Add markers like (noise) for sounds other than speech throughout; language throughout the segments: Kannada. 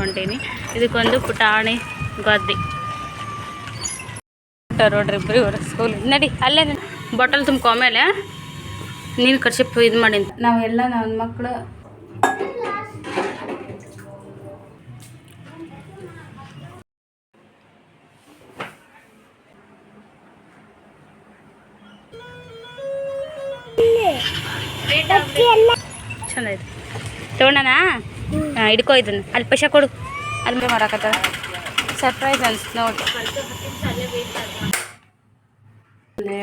ಹೊಂಟೀನಿ. ಇದಕ್ಕೊಂದು ಪುಟಾಣಿ ಗದ್ದೆ. ನೋಡ್ರಿ ಇಬ್ಬರು ಇವ್ರು ಸ್ಕೂಲ್ ನಡಿ ಅಲ್ಲೇ ಬಾಟಲ್ ತುಂಬ್ಕೊ ಆಮೇಲೆ ನೀನು ಕರ್ಸಿಪ್ ಇದು ಮಾಡಿ ನಾವೆಲ್ಲ ನನ್ನ ಮಕ್ಕಳು ಚಂದ ಐತೆ. ತೊಗೊಂಡಣ ಹಾಂ ಹಿಡ್ಕೋ ಇದನ್ನು. ಅಲ್ಲಿ ಪೈಸೆ ಕೊಡು. ಅಲ್ಲಿ ಮಾಡಕತ್ತ ಸರ್ಪ್ರೈಸ್ ಅನ್ಸ್ ನೋಡಿ.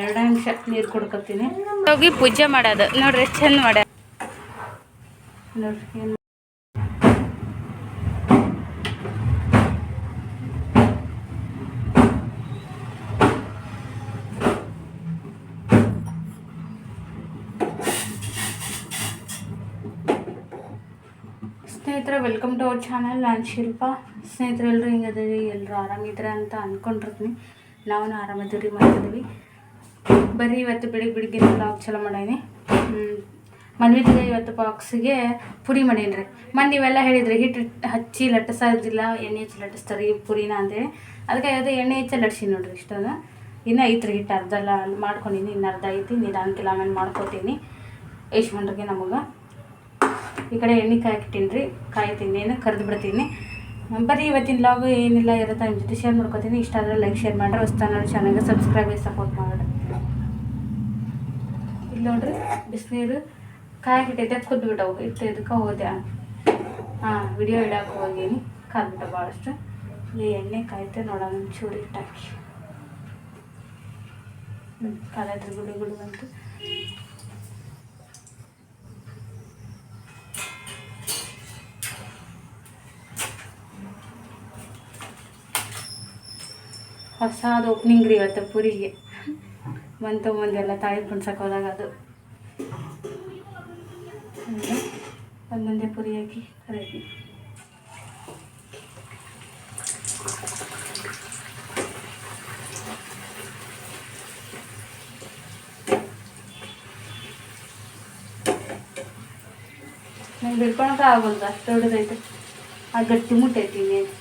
ಎರಡು ನಿಮಿಷ ನೀರು ಕುಡ್ಕೊತೀನಿ ಹೋಗಿ ಪೂಜೆ ಮಾಡೋದು. ನೋಡ್ರಿ ಎಷ್ಟು ಮಾಡ್ಯಾರ. ಮಾಡ್ಯ ನೋಡ್ರಿ ಏನು ಸ್ನೇಹಿತರೆ ವೆಲ್ಕಮ್ ಟು ಅವರ್ ಚಾನಲ್ ನಾನು ಶಿಲ್ಪ. ಸ್ನೇಹಿತರೆ ಎಲ್ಲರೂ ಹಿಂಗದೀವಿ ಎಲ್ಲರೂ ಆರಾಮಿದ್ರೆ ಅಂತ ಅಂದ್ಕೊಂಡಿರ್ತೀನಿ ನಾವು ಆರಾಮಿದ್ದೀವಿ ರೀ ಮಾಡ್ತಿದ್ದೀವಿ ಬರೀ ಇವತ್ತು ಬೆಳಿಗ್ಗೆ ಬೆಳಿಗ್ಗೆ ಬ್ಲಾಗ್ ಚಲೋ ಮಾಡೀನಿ. ಮನ್ವಿದ್ಗೆ ಇವತ್ತು ಬಾಕ್ಸಿಗೆ ಪುರಿ ಮಾಡೀನಿ ರೀ ಮೊನ್ನೆ ಇವೆಲ್ಲ ಹೇಳಿದ್ರಿ ಹಿಟ್ಟು ಹಚ್ಚಿ ಲಟ್ಟಿಸೋದಿಲ್ಲ ಎಣ್ಣೆ ಹಚ್ಚಿ ಲಟ್ಟಿಸ್ತಾರೆ ಈ ಪುರಿನ ಅಂತೇಳಿ. ಅದಕ್ಕೆ ಅದು ಎಣ್ಣೆ ಹಚ್ಚಿ ಲಟ್ಸಿ ನೋಡ್ರಿ ಇಷ್ಟೊಂದು. ಇನ್ನೂ ಐತ್ರಿ ಹಿಟ್ಟು ಅರ್ಧ ಎಲ್ಲ ಮಾಡ್ಕೊಂಡಿನಿ, ಇನ್ನು ಅರ್ಧ ಐತಿ. ನಿಧಾನಕ್ಕೆ ಆಮೇಲೆ ಮಾಡ್ಕೊತೀನಿ. ಯಶ್ವಂಡ್ರಿಗೆ ನಮಗೆ. ಈ ಕಡೆ ಎಣ್ಣೆ ಕಾಯಕ್ಕಿಟ್ಟೀನಿ ರೀ ಕಾಯ್ತೀನಿ, ಏನು ಕರೆದು ಬಿಡ್ತೀನಿ. ಬರೀ ಇವತ್ತಿನ ಲಾಗು ಏನಿಲ್ಲ, ಇರುತ್ತೆ ನಿಮ್ಮ ಜೊತೆ ಶೇರ್ ಮಾಡ್ಕೊತೀನಿ. ಇಷ್ಟ ಆದರೆ ಲೈಕ್ ಶೇರ್ ಮಾಡ್ರೆ. ಹೊಸ್ತಾನ ಚೆನ್ನಾಗಿ ಸಬ್ಸ್ಕ್ರೈಬ್ ಸಪೋರ್ಟ್ ಮಾಡಿ ಇಲ್ಲಿ ನೋಡ್ರಿ, ಬಿಸಿನೀರು ಕಾಯಕ್ಕಿಟ್ಟೈತೆ ಕುದ್ದು ಬಿಟ್ಟವು. ಇಟ್ಟು ಇದಕ್ಕೆ ಹೋದೆ. ಹಾಂ ವಿಡಿಯೋ ಇಡಕ್ಕೆ ಹೋಗೀನಿ. ಕಾದ್ಬಿಟ್ಟ ಭಾಳಷ್ಟು. ಇಲ್ಲಿ ಎಣ್ಣೆ ಕಾಯ್ತೆ, ನೋಡೋಣ, ಒಂಚೂರು ಇಟ್ಟಾಕಿ ಹ್ಞೂ ಕಾಲದ್ರ ಗುಡಿ ಬಂತು. ಹೊಸದು ಓಪ್ನಿಂಗ್ ರೀ ಇವತ್ತು ಪುರಿಗೆ. ಬಂತು ಮುಂದೆಲ್ಲ ತಾಳಿ ಕುಣ್ಸಕ್ಕೆ ಹೋದಾಗ ಅದು. ಹಂಗೆ ಒಂದೊಂದೇ ಪುರಿ ಹಾಕಿ ಕರೀತೀನಿ ನಂಗೆ ಬಿಡ್ಕೊಳಕ್ಕೆ ಆಗೋಲ್ದು, ಅಷ್ಟು ದೊಡ್ಡದೈತೆ ಆ ಗಟ್ಟಿ ಮುಟ್ಟೈತಿ ಇನ್ನೇನು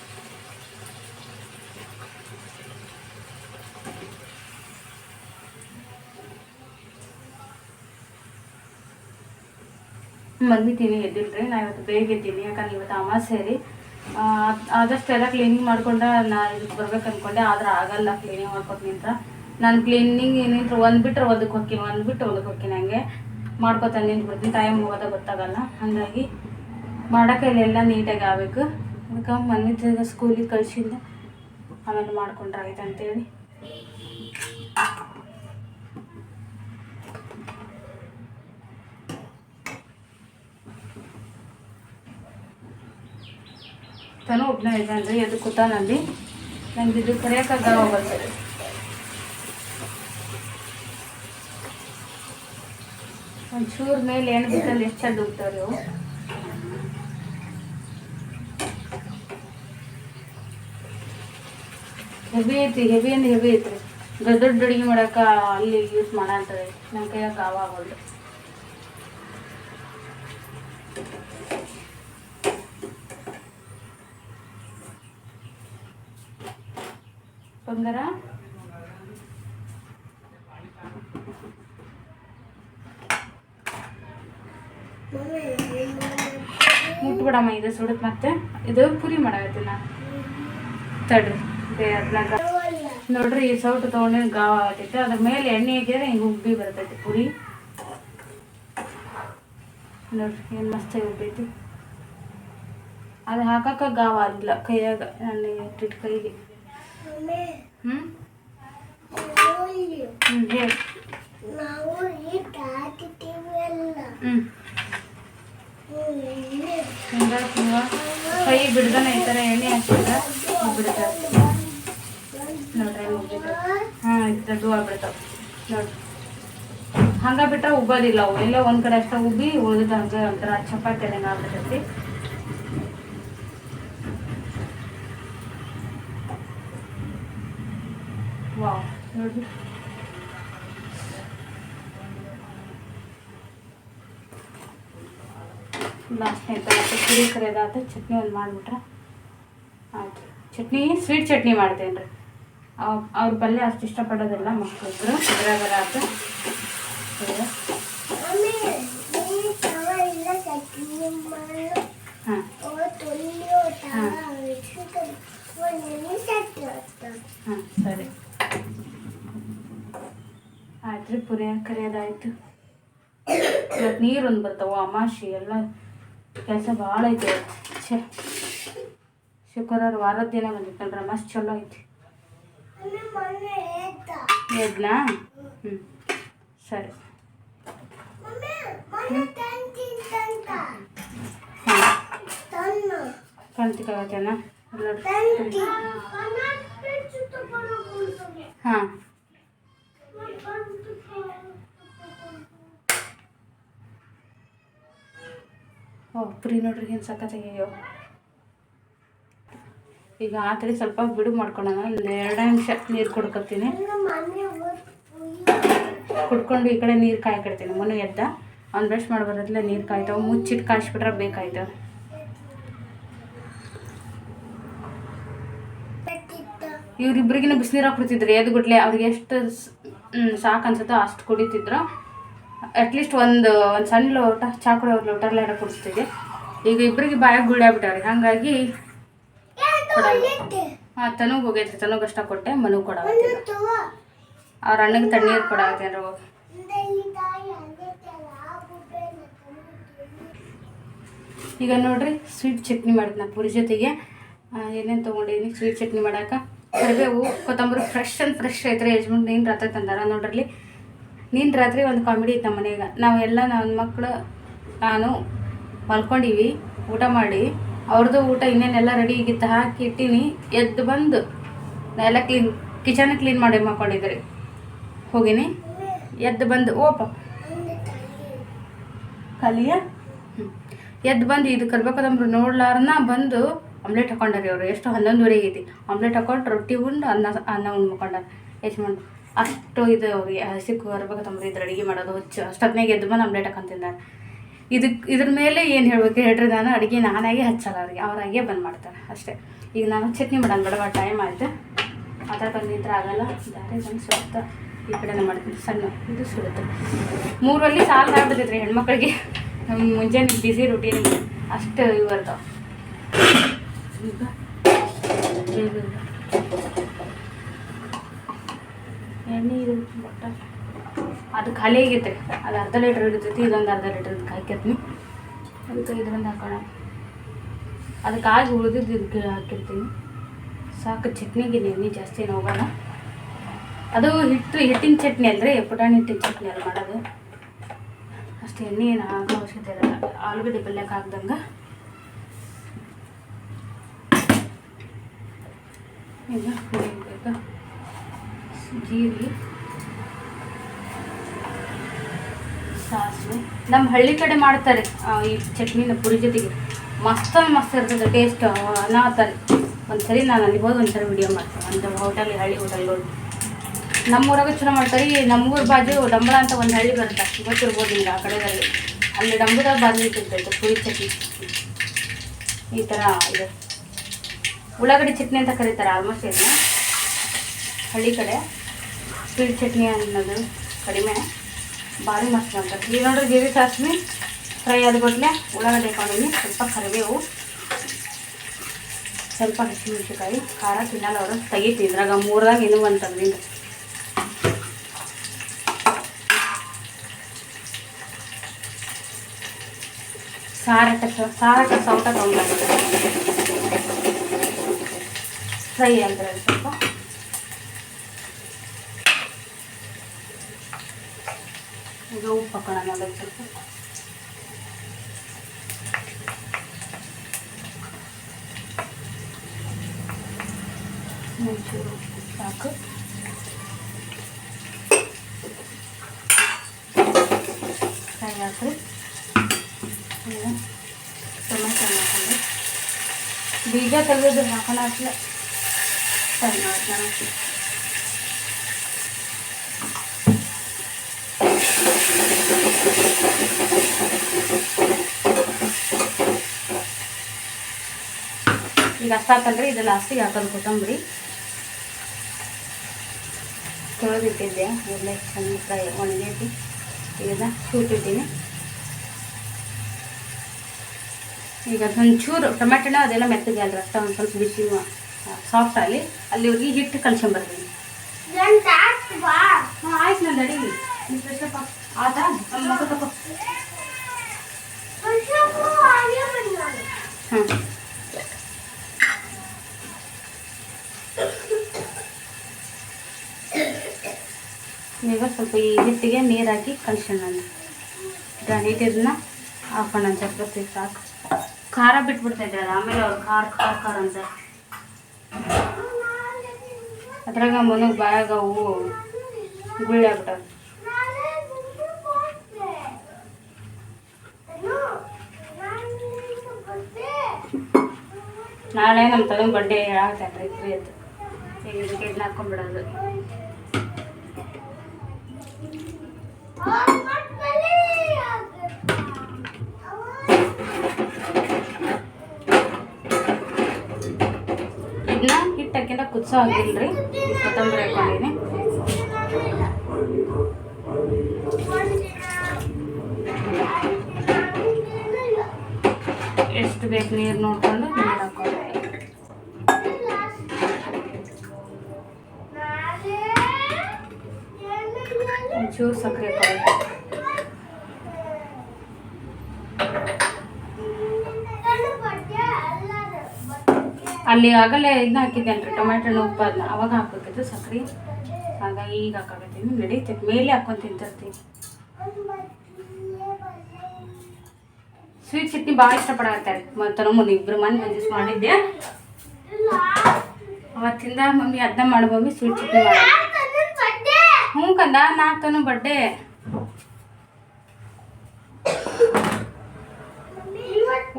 ಬಂದಿದ್ದೀನಿ ಎದ್ದಿಲ್ರಿ. ನಾ ಇವತ್ತು ಬೇಗ ಎದ್ದೀನಿ ಯಾಕಂದ್ರೆ ಇವತ್ತು ಅಮಾಸೆ ರೀ. ಆದಷ್ಟು ಎಲ್ಲ ಕ್ಲೀನಿಂಗ್ ಮಾಡ್ಕೊಂಡ ನಾ ಇದಕ್ಕೆ ಬರ್ಬೇಕು ಅನ್ಕೊಂಡೆ. ಆದ್ರೆ ಆಗಲ್ಲ ಕ್ಲೀನಿಂಗ್ ಮಾಡ್ಕೊತ ನಿಂತ್ರ ನಾನು ಕ್ಲೀನಿಂಗ್ ಏನಿದ್ರು ಒಂದು ಬಿಟ್ರೆ ಒದಕ್ಕೆ ಹೋಗ್ತೀನಿ, ಒಂದು ಬಿಟ್ಟು ಒದಕ್ಕೆ ಹೋಗ್ತೀನಿ ಹಂಗೆ ಮಾಡ್ಕೊತ ನಿಂತು ಬಿಡ್ತೀನಿ ಟೈಮ್ ಹೋಗೋದ ಗೊತ್ತಾಗಲ್ಲ. ಹಾಗಾಗಿ ಮಾಡೋಕೆ ಇಲ್ಲೆಲ್ಲ ನೀಟಾಗಿ ಆಗಬೇಕು. ಅದಕ್ಕೆ ಮನೆ ಸ್ಕೂಲಿಗೆ ಕಳಿಸಿದ್ದೆ ಆಮೇಲೆ ಮಾಡ್ಕೊಂಡ್ರೆ ಆಯ್ತು ಅಂತೇಳಿ ತನು ಒಬ್ಬನೇ ಇದ್ದಾನ್ರಿ ಎದು ಕೂತಾನಲ್ಲಿ ನಂಗೆ ಇದು ಕರೆಯೋಕ್ಕಾಗಲ್ಲ ಹೋಗಲ್ರಿ ಒಂಚೂರು ಮೇಲೆ ಏನು ಬಿಟ್ಟಲ್ಲಿ ಎಷ್ಟು ಚೆಂದ ಹೋಗ್ತಾವ್ರಿ ಅವು ಹೆವಿ ಐತಿ ಹೆವಿ ಅಂದ್ರೆ ಹೆವಿ ಐತ್ರಿ. ದೊಡ್ಡ ದೊಡ್ಡ ಅಡುಗೆ ಮಾಡೋಕೆ ಅಲ್ಲಿ ಯೂಸ್ ಮಾಡಂತದೆ ನಮ್ಮ ಕೈಯಾಗ ಆವಾಗಲ್ರಿ ಬಂಗಾರ? ಮುಟ್ಬಿಡಮ್ಮ, ಇದು ಸುಡುತ್ತೆ ಮತ್ತೆ. ಇದು ಪುರಿ ಮಾಡಾಕತ್ತೀನಿ ನಾನು. ತಡ್ರಿ ನೋಡ್ರಿ, ಈ ಸೌಟು ತೊಗೊಂಡು ಗಾವ ಆಗತೈತೆ ಅದ್ರ ಮೇಲೆ ಎಣ್ಣೆ ಹಾಕಿದ್ರೆ ಹಿಂಗೆ ಉಬ್ಬಿ ಬರ್ತೈತಿ ಪುರಿ. ನೋಡ್ರಿ, ಏನು ಮಸ್ತಾಗಿ ಉಬ್ಬೈತಿ. ಅದು ಹಾಕಕ್ಕೆ ಗಾವ ಆಗಿಲ್ಲ ಕೈಯಾಗ ನಾನು ಇಟ್ಟಿಟ್ಟು ಕೈಗೆ. ಹ್ಮ್? ಹೇಳಿ. ನಾವು ಹಿಟ್ಟು ಹಾಕಿದ್ದೀವಲ್ಲ ಕೈ ಬಿಡ್ದನ ಈ ಥರ ಎಣ್ಣೆ ಹಾಕಿದ್ರೆ ಬಿಡ್ತಾರೆ ನೋಡ್ರಿ ಹಾಂ ಇದು ಆಗ್ಬಿಡ್ತಾವೆ. ನೋಡ್ರಿ. ಹಂಗೆ ಬಿಟ್ರೆ ಉಬ್ಬೋದಿಲ್ಲ ಅವು ಎಲ್ಲ ಒಂದು ಕಡೆ ಅಷ್ಟೇ ಉಬ್ಬಿ ಉಳಿದ ಹಂಗೆ ಒಂಥರ ಚಪಾತಿ ಹಂಗೆ ಆಗ್ಬಿಡ್ತೈತಿ ಲಾಸ್ಟ್ ಟೈಮ್ ಪುರಿ ಚಟ್ನಿ ಒಂದು ಮಾಡಿಬಿಟ್ರೆ ಆಯ್ತು. ಚಟ್ನಿ ಸ್ವೀಟ್ ಚಟ್ನಿ ಮಾಡ್ತೇನೆ ರೀ ಅವ್ರ ಪಲ್ಯ ಅಷ್ಟು ಇಷ್ಟಪಡೋದಿಲ್ಲ ಮಕ್ಕಳಿದ್ರು ಇದ್ರಾಗರ ಆತು. ಇದು. ಮಮ್ಮಿ ನೀನು ತವ ಇಲ್ಲ ಚಟ್ನಿ ಮಾಡು ಹಾಂ ಓ ತೊಳೆಯೋ ತವ ಇಟ್ಕೊಂಡು ಒಂದು ನಿಮಿಷ ಹಾಂ ಸರಿ ಆಯ್ತು ರೀ ಪುರಿ ಕರಿಯೋದಾಯ್ತು. ಇವತ್ತು ನೀರು ಒಂದು ಬರ್ತಾವೆ ಅಮಾಶಿ ಎಲ್ಲ ಕೆಲಸ ಭಾಳ ಐತೆ. ಛೇ ಶುಕ್ರವಾರ ವಾರದ ದಿನ ಬಂದಿತ್ತು ನೋಡ್ರಿ ಮಸ್ತ್ ಚಲೋ ಐತಿ. ಎದ್ನಾ? ಹ್ಞೂ ಸರಿ. ತಂತಿಂತಂತ ಹಾಂ ತನ್ನು ಕಂತಿಕಾಗತ್ತೇನ ಎಲ್ಲ ತಂತಿ ಹಾಂ ಓ, ಪುರಿ ನೋಡ್ರಿ ಏನು ಸಖತ್ತಾಗ್ಯಾವ ಈಗ ಆ ಕಡೆ ಸ್ವಲ್ಪ ಬಿಡು ಮಾಡ್ಕೊಳ್ಳೋಣ ಒಂದು ಎರಡು ನಿಮಿಷ ನೀರು ಕುಡ್ಕೊತೀನಿ. ಕುಡ್ಕೊಂಡು ಈ ಕಡೆ ನೀರು ಕಾಯ್ಕಿಡ್ತೀನಿ ಮೊನ್ನೆ ಎದ್ದ. ಅವ್ನು ಬ್ರಷ್ ಮಾಡಿ ಬರೋದ್ಲೆ ನೀರು ಕಾಯ್ತಾವೆ. ಮುಚ್ಚಿಟ್ಟು ಕಾಯಿಸ್ಬಿಟ್ರೆ ಬೇಕಾಯ್ತವೆ ಇವ್ರಿಬ್ರಿಗಿನ ಬಿಸಿನೀರು ಹಾಕ್ಬಿಡ್ತಿದ್ರು ಎದ್ದು ಅವ್ರಿಗೆ ಎಷ್ಟು ಸಾಕು ಅನ್ಸುತ್ತೋ ಅಷ್ಟು ಕುಡಿತಿದ್ರು. ಅಟ್ಲೀಸ್ಟ್ ಒಂದು ಒಂದು ಸಣ್ಣ ಲೋಟ ಚಾ ಕುಡಿಯೋ ಲೋಟ ಎಲ್ಲ ಕುಡಿಸ್ತಿದ್ದೆ ಈಗ ಇಬ್ಬರಿಗೆ ಬಾಯಾಗ ಗುಳ್ಳೆ ಆಗ್ಬಿಟ್ಟವ್ರಿ. ಹಾಗಾಗಿ ಹಾಂ ತನಗೆ ಹೋಗೈತ್ರಿ. ತನಗೆ ಅಷ್ಟ ಕೊಟ್ಟೆ ಮನು ಕೊಡ ಅವ್ರ ಅಣ್ಣಗೆ ತಣ್ಣೀರು ಕೊಡಾಗತ್ತೇನ್ರ ಈಗ ನೋಡ್ರಿ ಸ್ವೀಟ್ ಚಟ್ನಿ ಮಾಡಿದ್ನ ಪುರಿ ಜೊತೆಗೆ. ಏನೇನು ತೊಗೊಂಡಿದ್ದೀನಿ ಸ್ವೀಟ್ ಚಟ್ನಿ ಮಾಡಾಕ? ಕರಿಬೇವು, ಕೊತ್ತಂಬರಿ ಫ್ರೆಶ್ ಅಂಡ್ ಫ್ರೆಶ್ ಐತ್ರಿ ಯಜಮಾನ್ ಏನು ರಾತ್ರಿ ತಂದಾರ ನೋಡ್ರಲ್ಲಿ. ನೀನು ರಾತ್ರಿ ಒಂದು ಕಾಮಿಡಿ ಇತ್ತು ನಮ್ಮ ಮನೆಯಾಗ ನಾವೆಲ್ಲ ನನ್ನ ಮಕ್ಕಳು ನಾನು ಮಲ್ಕೊಂಡಿವಿ, ಊಟ ಮಾಡಿ. ಅವ್ರದ್ದು ಊಟ ಇನ್ನೇನೆಲ್ಲ ರೆಡಿ ಆಗಿತ್ತು, ಹಾಕಿ ಇಟ್ಟಿನಿ. ಎದ್ದು ಬಂದು ಎಲ್ಲ ಕ್ಲೀನ್ ಕಿಚನ್ ಕ್ಲೀನ್ ಮಾಡಿ ಮಾಡ್ಕೊಂಡಿದ್ರಿ ಹೋಗಿನಿ. ಎದ್ದು ಬಂದು ಓಪ ಕಲಿಯ? ಎದ್ದು ಬಂದು, ಇದು ಕರ್ಬೇಕದಂಬ್ರು ನೋಡ್ಲಾರನ್ನ ಬಂದು ಆಮ್ಲೆಟ್ ಹಾಕೊಂಡಾರಿ ಅವರು. ಎಷ್ಟು ಹನ್ನೊಂದುವರೆ ಐತಿ. ಆಮ್ಲೆಟ್ ಹಾಕೊಂಡು ರೊಟ್ಟಿ ಉಂಡು ಅನ್ನ ಅನ್ನ ಉಂಡು ಎಷ್ಟು ಯಜಮಾನ್ ಅಷ್ಟು ಇದು ಅವ್ರಿಗೆ ಹಸಿ ತಮ್ಮ ಇದ್ರ ಅಡುಗೆ ಮಾಡೋದು ಹುಚ್ಚು. ಅಷ್ಟೊತ್ತಿನಾಗ ಎದ್ದು ಬಂದು ಆಮ್ಲೆಟ್ ಹಾಕೊಂಡ್ ತಿಂದಾರೆ. ಇದಕ್ಕೆ ಇದ್ರ ಮೇಲೆ ಏನು ಹೇಳ್ಬೇಕು ಹೇಳ್ರಿ ನಾನು? ಅಡುಗೆ ನಾನಾಗೆ ಹಚ್ಚಲ್ಲ ಅವ್ರಿಗೆ. ಅವರಾಗೆ ಬಂದು ಮಾಡ್ತಾರೆ ಅಷ್ಟೇ. ಈಗ ನಾನು ಚಟ್ನಿ ಮಾಡೋಣ ಬಡವ ಟೈಮ್ ಆಯ್ತು. ಆ ಥರ ಬಂದಿದ್ರೆ ಆಗಲ್ಲ. ದಾರಿ ಬಂದು ಸುತ್ತ ಈ ಕಡೆನೇ ಮಾಡ್ತೀನಿ. ಸಣ್ಣ, ಇದು ಸುಡುತ್ತೆ. ಮೂರಲ್ಲಿ ಸಾಲ ಆಗ್ಬಿಟ್ಟೈತ್ರಿ ಹೆಣ್ಮಕ್ಳಿಗೆ. ನಮ್ಮ ಮುಂಜಾನೆ ಬಿಸಿ ರೂಟೀನ್ ಅಷ್ಟು ಇವು. ಎಣ್ಣೆ ಇದು ಒಟ್ಟು ಅದು ಖಾಲಿ ಆಗೈತೆ ಅದು ಅರ್ಧ ಲೀಟ್ರ್ ಹಿಡಿತೈತಿ, ಇದೊಂದು ಅರ್ಧ ಲೀಟ್ರ್ ಹಾಕಿರ್ತೀನಿ ಅದಕ್ಕೆ ಇದರಿಂದ ಹಾಕೋಣ. ಅದಕ್ಕೆ ಆಗಿ ಉಳಿದಿದ್ದು ಇದಕ್ಕೆ ಹಾಕಿರ್ತೀನಿ. ಸಾಕು ಚಟ್ನಿಗೆ ಎಣ್ಣೆ ಜಾಸ್ತಿ ಏನು ಹೋಗೋಣ ಅದು ಹಿಟ್ಟು, ಹಿಟ್ಟಿನ ಚಟ್ನಿ ಅಲ್ರಿ, ಪುಟಾಣಿ ಹಿಟ್ಟಿನ ಚಟ್ನಿ ಅಲ್ಲಿ ಮಾಡೋದು. ಅಷ್ಟು ಎಣ್ಣೆ ಏನು ಹಾಕೋ ಅವಶ್ಯಕತೆ ಇರಲ್ಲ. ಆಲೂಗಡ್ಡೆ ಪಲ್ಯಕ್ಕೆ ಹಾಕ್ದಂಗೆ. ಇಲ್ಲ ಹುರಿಬೇಕು ಜೀರಿಗೆ ಸಾಸಿವೆ. ನಮ್ಮ ಹಳ್ಳಿ ಕಡೆ ಮಾಡ್ತಾರೆ ಈ ಚಟ್ನಿನ ಪುರಿ ಜೊತೆಗೆ. ಮಸ್ತ ಮಸ್ತ್ ಇರ್ತದೆ ಟೇಸ್ಟ್ ಒಂದು ಒಂದ್ಸರಿ ನಾನು ಅಲ್ಲಿ ಹೋಗಿ ಒಂದ್ಸರಿ ವಿಡಿಯೋ ಮಾಡ್ತೀನಿ. ಒಂದು ಹೋಟೆಲ್ ಹಳ್ಳಿ ಹೋಟೆಲ್ಗಳು ನಮ್ಮೂರಾಗ ಚಲೋ ಮಾಡ್ತಾರೆ. ಈ ನಮ್ಮೂರ ಬಾಜು ಡಂಬಳ ಅಂತ ಒಂದು ಹಳ್ಳಿ ಬರುತ್ತೆ. ಗೊತ್ತಿರ್ಬೋದು ನಿಮ್ಗೆ ಆ ಕಡೆದಲ್ಲಿ. ಅಲ್ಲಿ ಡಂಬಳದಾಗ ಬಾಜು ಇಟ್ಟಿರ್ತೈತೆ ಪುರಿ ಚಟ್ನಿ. ಈ ಥರ ಇದೆ. ಉಳ್ಳಾಗಡ್ಡಿ ಚಟ್ನಿ ಅಂತ ಕರೀತಾರೆ ಆಲ್ಮೋಸ್ಟ್ ಇದನ್ನ ಹಳ್ಳಿ ಕಡೆ. ಸ್ವೀಟ್ ಚಟ್ನಿ ಅನ್ನೋದು ಕಡಿಮೆ. ಭಾರಿ ಮಸ್ತ್ ಮಾಡ್ತಾರೆ ಈಗ ನೋಡ್ರಿ ಜೀರಿಗೆ ಸಾಸಿವೆ ಫ್ರೈ ಆದ್ಬಿಟ್ಲೆ ಉಳ್ಳಾಗಡ್ಡಿ ಹಾಕೊಂಡಿನಿ. ಸ್ವಲ್ಪ ಕರಿಬೇವು. ಸ್ವಲ್ಪ ಹಸಿಮೆಣಸಿನ್ಕಾಯಿ, ಖಾರ, ತಿನ್ನಲ್ಲ ಅವರು. ತೆಗಿತಿ ಇದ್ರಾಗ ಮೂರ್ದಾಗ ಇನ್ನೂ ಒಂದು ತಂದಿಂದ ಸಾರಟ ಸಾರಟ ಸೌಟ ತೊಗೊಂಡ್ಬಂದಿದ್ದೆ ಫ್ರೈ ಅಂದ್ರೆ ಸ್ವಲ್ಪ ಈಗ ಉಪ್ಪು ಹಾಕೋಣ ಅದಕ್ಕೆ ಸ್ವಲ್ಪ ಒಂಚೂರು ಸಾಕು ಫ್ರೈ ಹಾಕ್ರಿ ಈಗ ಟೊಮೆಟೊ ಹಾಕೊಂಡು ಬೀಜ ತೆಗೆದು ಹಾಕೋಣ ಅಷ್ಟೇ ಫ್ರೈ ಮಾಡ್ತಾನೆ ಈಗ ಅಷ್ಟು ಹಾಕಲ್ರಿ ಇದು ಲಾಸ್ಟಿಗೆ ಹಾಕೋದು ಕೊತ್ತಂಬರಿ. ತೊಳೆದಿಟ್ಟಿದ್ದೆ. ಎಲ್ಲ ಚೆನ್ನಾಗಿ ಫ್ರೈ ಒಣಗೈತಿ ಈಗ ಶೂಟಿದ್ದೀನಿ ಈಗ ಒಂಚೂರು ಟೊಮೆಟೊನ ಅದೆಲ್ಲ ಮೆತ್ತಗೆ ಅಲ್ರಿ ಅಷ್ಟ ಒಂದು ಸ್ವಲ್ಪ ಬಿಸಿ ಸಾಫ್ಟ್ ಆಗಲಿ ಅಲ್ಲಿವ್ರಿಗೆ ಹಿಟ್ಟು ಕಲ್ಸ್ಕೊಂಬರ್ತೀನಿ ನನ್ ಆಯ್ತು ನಂದು ಅಡಿಗೆ ನೀನು ಫ್ರೆಶ್ ಅಪ್ ಆತಾ ಈಗ ಸ್ವಲ್ಪ ಈ ಹಿಟ್ಟಿಗೆ ನೀರಾಕಿ ಕಲ್ಸೋಣ ನೀಟಿದನ್ನ ಹಾಕೋಣ ಹೊತ್ತಿಗೆ ಸಾಕು. ಖಾರ ಬಿಟ್ಬಿಡ್ತೈತೆ ಅದು ಆಮೇಲೆ ಅವ್ರು ಖಾರ ಖಾರ ಖಾರ ಅಂತ. ಅದ್ರಾಗ ಮನಗೆ ಬಾಯಾಗ ಹೂವು ಗುಳ್ಳಿ ಆಗ್ಬಿಟ್ಟವು ನಾಳೆ ಗುಂಡು ಕೊಟ್ಟೆ ಏನು ನಾನು ನಿಂಗೆ ಕೊಟ್ಟೆ ನಾಳೆ ನಮ್ಮ ತಗೊಂಡು ಬಡ್ಡೆ ಹೇಳಾಗ್ತಾನೆ ರೀ ಅದು ಈಗ ಇದಕ್ಕೆ ಇದನ್ನ ಹಾಕೊಂಡ್ಬಿಡೋದು? ಇದನ್ನ ಹಿಟ್ಟಕ್ಕಿಂತ ಕುದಿಸೋ ಹಾಕಿಲ್ರಿ ಕೊತ್ತಂಬರಿ ಹಾಕೊಂಡಿನಿ. ಎಷ್ಟು ಬೇಕು ನೀರು ನೋಡ್ಕೊಂಡು ನೀರು ಒಂಚೂರು ಸಕ್ಕರೆ ಹಾಕೋದು ಅಲ್ಲಿ ಆಗಲೇ ಇದನ್ನ ಹಾಕಿದ್ದೆ ರೀ ಟೊಮೆಟೊ ಉಪ್ಪು ಅದನ್ನ. ಅವಾಗ ಹಾಕ್ಬೇಕಿತ್ತು ಸಕ್ಕರೆ. ಹಾಗಾಗಿ ಈಗ ಹಾಕಾಕತ್ತೀನಿ. ನಡೀತೈತೆ ಮೇಲೆ ಹಾಕೊಂಡು ತಿಂತಿರ್ತೀನಿ. ಸ್ವೀಟ್ ಚಟ್ನಿ ಭಾಳ ಇಷ್ಟಪಡತ್ತಾರೆ ಮತ್ತು ನಮ್ಮನ್ನ ಇಬ್ಬರು ಮನೆ ಮಂಜೂಸ್ ಮಾಡಿದ್ದೆ. ಅವತ್ತಿಂದ ಮಮ್ಮಿ ಅದನ್ನ ಮಾಡು ಮಮ್ಮಿ ಸ್ವೀಟ್ ಚಟ್ನಿ ಮಾಡ ಹ್ಞೂ ಕಂದ ನಾಲ್ಕನು ಬಡ್ಡೆ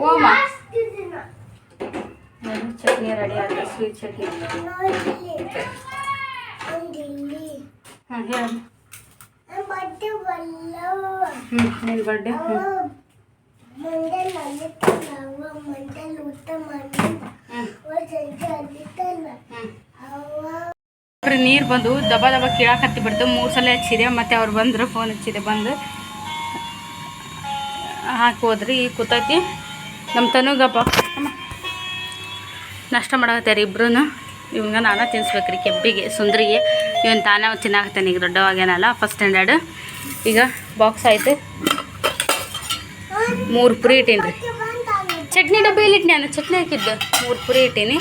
ಓಮ ನೋಡಿ, ಚಟ್ನಿ ರೆಡಿ ಆಗಿದೆ ಸ್ವೀಟ್ ಚಟ್ನಿ ಹಾಂ ಹೇಳಿ ಹ್ಞೂ ನಿನ್ನ ಬಡ್ಡೆ ಹ್ಞೂ ಮಂಡಲ್ ಅಲ್ಲಿತ್ತಲ್ಲ ಮಂಡಲ್ ಊಟ ಮಾಡಿ ಹ್ಞೂ ನೀರು ಬಂದು ದಬ ದಬ ಕೀಳಾಕ್ ಹತ್ತಿ ಬಿಡ್ತು ಮೂರು ಸಲ ಹಚ್ಚಿದೆ, ಮತ್ತೆ ಅವ್ರು ಬಂದ್ರು ಫೋನ್ ಹಚ್ಚಿದೆ, ಬಂದು ಹಾಕಿ ಹೋದ್ರಿ ಈಗ ಕೂತೈತಿ. ನಮ್ಮ ತನುಗಪ್ಪ ನಷ್ಟ ಮಾಡಕತ್ತಾರೆ ಇಬ್ರು ಇವಂಗ ನಾನು ತಿನ್ಸ್ಬೇಕ್ರಿ ಕೆಬ್ಬಿಗೆ, ಸುಂದ್ರಿಗೆ. ಇವನ್ ತಾನೇ ತಿನ್ನಾಕತ್ತಾನೆ, ಈಗ ದೊಡ್ಡವಾಗೇನಲ್ಲ ಫಸ್ಟ್ ಸ್ಟ್ಯಾಂಡರ್ಡ್ ಈಗ ಬಾಕ್ಸ್ ಆಯ್ತು. ಮೂರು ಪುರಿ ಇಟ್ಟೀನಿ ರೀ ಚಟ್ನಿ ಡಬ್ಬಿಯಲ್ಲಿ ಇಟ್ಟು ನಾನು ಚಟ್ನಿ ಹಾಕಿದ್ದು. ಮೂರು ಪುರಿ ಇಟ್ಟೀನಿ.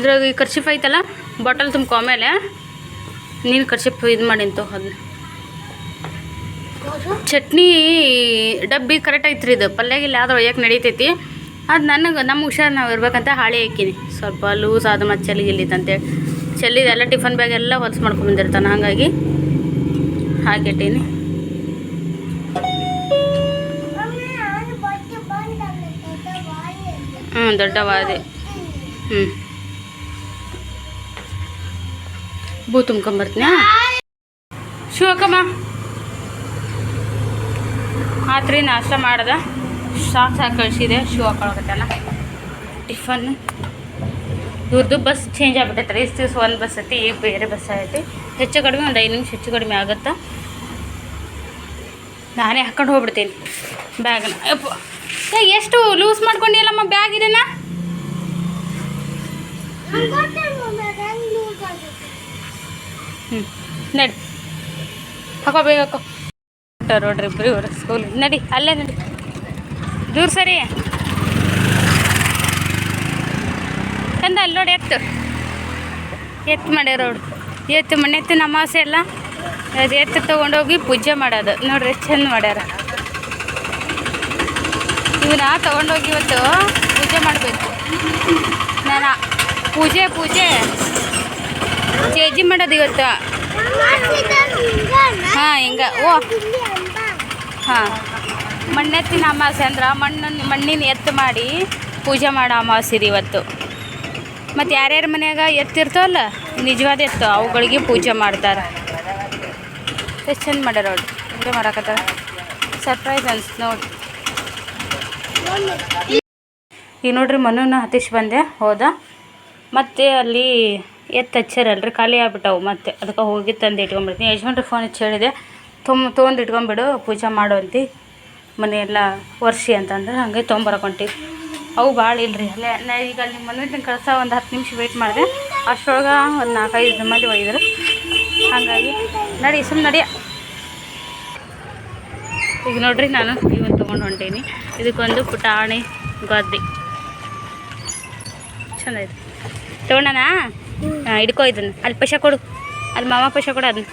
ಇದ್ರಾಗ ಈ ಕರ್ಚಿಫ್ ಐತಲ್ಲ ಬಾಟಲ್ ತುಂಬ ಆಮೇಲೆ ನೀನು ಕರ್ಚಿಫ್ ಇದು ಮಾಡಿಂತು ಅದನ್ನ ಚಟ್ನಿ ಡಬ್ಬಿ ಕರೆಕ್ಟ್ ಐತ್ರಿ ಇದು. ಪಲ್ಯಾಗಿಲ್ಲ ಆದ್ರೆ ಒಯ್ಯಕ್ಕೆ ನಡೀತೈತಿ. ಅದು ನನಗೆ ನಮ್ಮ ಹುಷಾರು ನಾವು ಇರ್ಬೇಕಂತ ಹಾಳೆ ಹಾಕಿನಿ. ಸ್ವಲ್ಪ ಲೂಸ್ ಆದ ಮತ್ತು ಚಲಿಗಿಲ್ಲಿತ್ತಂತೇಳಿ ಎಲ್ಲ ಟಿಫನ್ ಬ್ಯಾಗ್ ಎಲ್ಲ ಹೊಲ್ಸು ಮಾಡ್ಕೊಂಡು ಬಂದಿರ್ತಾನೆ. ಹಾಗಾಗಿ ಹಾಕಿಟ್ಟೀನಿ ಹ್ಞೂ ದೊಡ್ಡವಾದೆ ಹ್ಞೂ ಬೂ ತುಂಬ್ಕೊಂಬರ್ತೀನಿ ಶೂ ಹಾಕಮ್ಮ ಆತ್ರಿ ನಾಷ್ಟ ಮಾಡ್ದೆ ಸಾಕು ಸಾಕು ಕಳಿಸಿದೆ ಶೂ ಹಾಕೊಳಕತ್ತಲ್ಲ ಟಿಫನ್ ಇವ್ರದ್ದು ಬಸ್ ಚೇಂಜ್ ಆಗ್ಬಿಟ್ಟೈತೆ ರೀ. ದಿವಸ ಒಂದು ಬಸ್ ಐತಿ ಈಗ ಬೇರೆ ಬಸ್ ಐತಿ. ಹೆಚ್ಚು ಕಡಿಮೆ ಒಂದು ಐದು ನಿಮಿಷ ಹೆಚ್ಚು ಕಡಿಮೆ ಆಗುತ್ತಾ. ನಾನೇ ಹಾಕೊಂಡು ಹೋಗ್ಬಿಡ್ತೀನಿ. ಬ್ಯಾಗ್ನ ಏ, ಎಷ್ಟು ಲೂಸ್ ಮಾಡ್ಕೊಂಡಿಲ್ಲಮ್ಮ ಬ್ಯಾಗ್ ಇದನ್ನ? ಹ್ಞೂ ನಡಿ. ಹಾಕೋ ಬೇಗ ನೋಡ್ರಿ ಇಬ್ರು ಇವರು ಸ್ಕೂಲ್ ನಡಿ, ಅಲ್ಲೇ ನಡಿ. ದೂರ ಸರಿ. ಚಂದ ಅಲ್ಲಿ ನೋಡಿ ಎತ್ತು. ಎತ್ತು ಮಾಡ್ಯಾರ ರೋಡ್ ಎತ್ತು ಮಣ್ಣೆತ್ತಿನ ಅಮಾವಾಸೆ ಎಲ್ಲ. ಅದು ಎತ್ತು ತೊಗೊಂಡೋಗಿ ಪೂಜೆ ಮಾಡೋದು. ನೋಡ್ರಿ ಚಂದ ಮಾಡ್ಯಾರ. ಇವನ್ನ ತೊಗೊಂಡೋಗಿ ಇವತ್ತು ಪೂಜೆ ಮಾಡಬೇಕು. ನಾನು. ಪೂಜೆ ಪೂಜೆ. ಚೇಜಿ ಮಾಡೋದು ಇವತ್ತು. ಹಾಂ, ಹಿಂಗೆ. ಓ. ಹಾಂ. ಮಣ್ಣೆತ್ತಿನ ಅಮಾವಾಸ್ಯೆ ಅಂದ್ರೆ ಮಣ್ಣನ್ನು ಮಣ್ಣಿನ ಎತ್ತು ಮಾಡಿ ಪೂಜೆ ಮಾಡೋ ಅಮಾವಾಸ್ಯೆ ರೀ ಇವತ್ತು. ಮತ್ತು ಯಾರ್ಯಾರ ಮನೆಯಾಗ ಎತ್ತಿರ್ತಾವಲ್ಲ ನಿಜವಾದ ಎತ್ತು, ಅವುಗಳಿಗೆ ಪೂಜೆ ಮಾಡ್ತಾರೆ. ಎಷ್ಟು ಚಂದ ಮಾಡ್ಯಾರ ಅವ್ರು. ಹಿಂಗೆ ಮಾಡಕತ್ತಾರ. ಸರ್ಪ್ರೈಸ್ ಅನ್ಸ್ತು ನೋಡಿ. ಈಗ ನೋಡ್ರಿ ಮನೂನ ಹತ್ತಿಸ್ ಬಂದೆ, ಹೋದ. ಮತ್ತು ಅಲ್ಲಿ ಎತ್ತು ಹಚ್ಚಾರಲ್ರಿ, ಖಾಲಿ ಆಗ್ಬಿಟ್ಟವು ಮತ್ತೆ. ಅದಕ್ಕೆ ಹೋಗಿ ತಂದು ಇಟ್ಕೊಂಡ್ಬಿಡ್ತೀನಿ ಯಜಮಾನ್ರಿಗೆ ಫೋನ್ ಹಚ್ಚಿ ಹೇಳಿದೆ ತುಂಬ ತೊಗೊಂಡು ಇಟ್ಕೊಂಬಿಡು, ಪೂಜೆ ಮಾಡುವಂತಿ ಮನೆಯೆಲ್ಲ ಒರೆಸಿ ಅಂತಂದ್ರೆ ಹಂಗೆ ತೊಗೊಂಬರಕೊಂಟಿವಿ ಅವು ಭಾಳ ಇಲ್ರಿ. ಅಲ್ಲೇ ನಾ ಈಗ ಮನೆ ಕಳ್ಸ ಒಂದು ಹತ್ತು ನಿಮಿಷ ವೆಯ್ಟ್ ಮಾಡಿದೆ. ಅಷ್ಟರೊಳಗೆ ಒಂದು ನಾಲ್ಕೈದು ಮಂದಿ ಒಯ್ದರು. ಹಾಗಾಗಿ ನಡಿ ಸುಮ್ಮನೆ ನಡಿ. ಈಗ ನೋಡ್ರಿ ನಾನು ಇವನ್ ತೊಗೊಂಡು ಹೊಂಟೀನಿ. ಇದಕ್ಕೊಂದು ಪುಟಾಣಿ ಗದ್ದೆ. ಚೆನ್ನಾಗಿದೆ ತೊಗೊಂಡನಾ? ಹಾಂ ಹಿಡ್ಕೋ ಇದನ್ನು. ಅಲ್ಲಿ ಪೈಸೆ ಕೊಡು. ಅಲ್ಲಿ ಮಾಮ ಪೈಸೆ ಕೊಡು ಅದನ್ನ